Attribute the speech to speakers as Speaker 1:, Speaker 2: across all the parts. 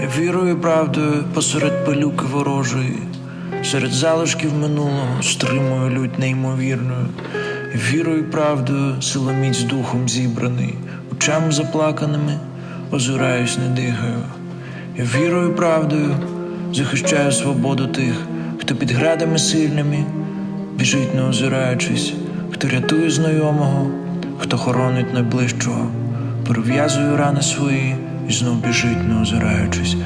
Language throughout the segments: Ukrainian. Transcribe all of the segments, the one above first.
Speaker 1: Вірою і правдою посеред пилюки ворожої, серед залишків минулого стримую лють неймовірною. Вірою правдою силоміць духом зібраний, очами заплаканими озираюсь, не дихаю. Вірою правдою захищаю свободу тих, хто під градами сильними біжить, не озираючись, хто рятує знайомого, хто хоронить найближчого, перев'язує рани свої і знов біжить, не озираючись.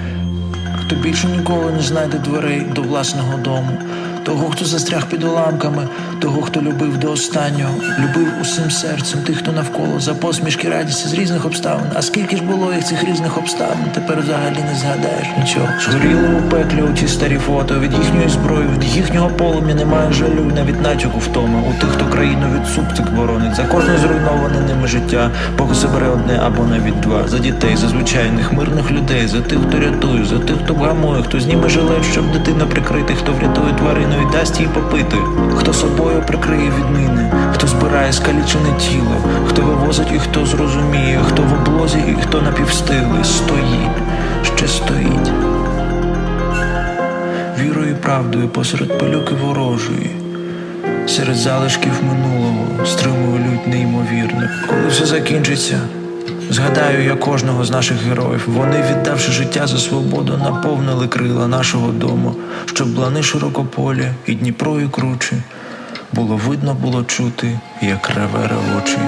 Speaker 1: Хто більше ніколи не знайде дверей до власного дому, того, хто застряг під уламками, того, хто любив до останнього, любив усім серцем тих, хто навколо за посмішки радісті з різних обставин. А скільки ж було їх цих різних обставин, тепер взагалі не згадаєш нічого. Згоріли у пеклі оті старі фото від їхньої зброї, від їхнього полум'я немає жалю, навіть натяку втоми. У тих, хто країну від супцик боронить, за кожне зруйноване ними життя, Бог забере одне або навіть два. За дітей, за звичайних мирних людей, за тих, хто рятує, за тих, хто вгамує, хто зніме жилет, щоб дитина прикрити, хто врятує тварину і дасть їй попити, хто собою прикриє відміни, хто збирає скалічене тіло, хто вивозить і хто зрозуміє, хто в облозі і хто напівстилий, стоїть, ще стоїть. Вірою і правдою посеред пилюки ворожої, серед залишків минулого стримую лють неймовірну. Коли все закінчиться, згадаю я кожного з наших героїв. Вони, віддавши життя за свободу, наповнили крила нашого дому, щоб блани широкополі і Дніпро і кручі. Було видно, було чути, як реве ревочі.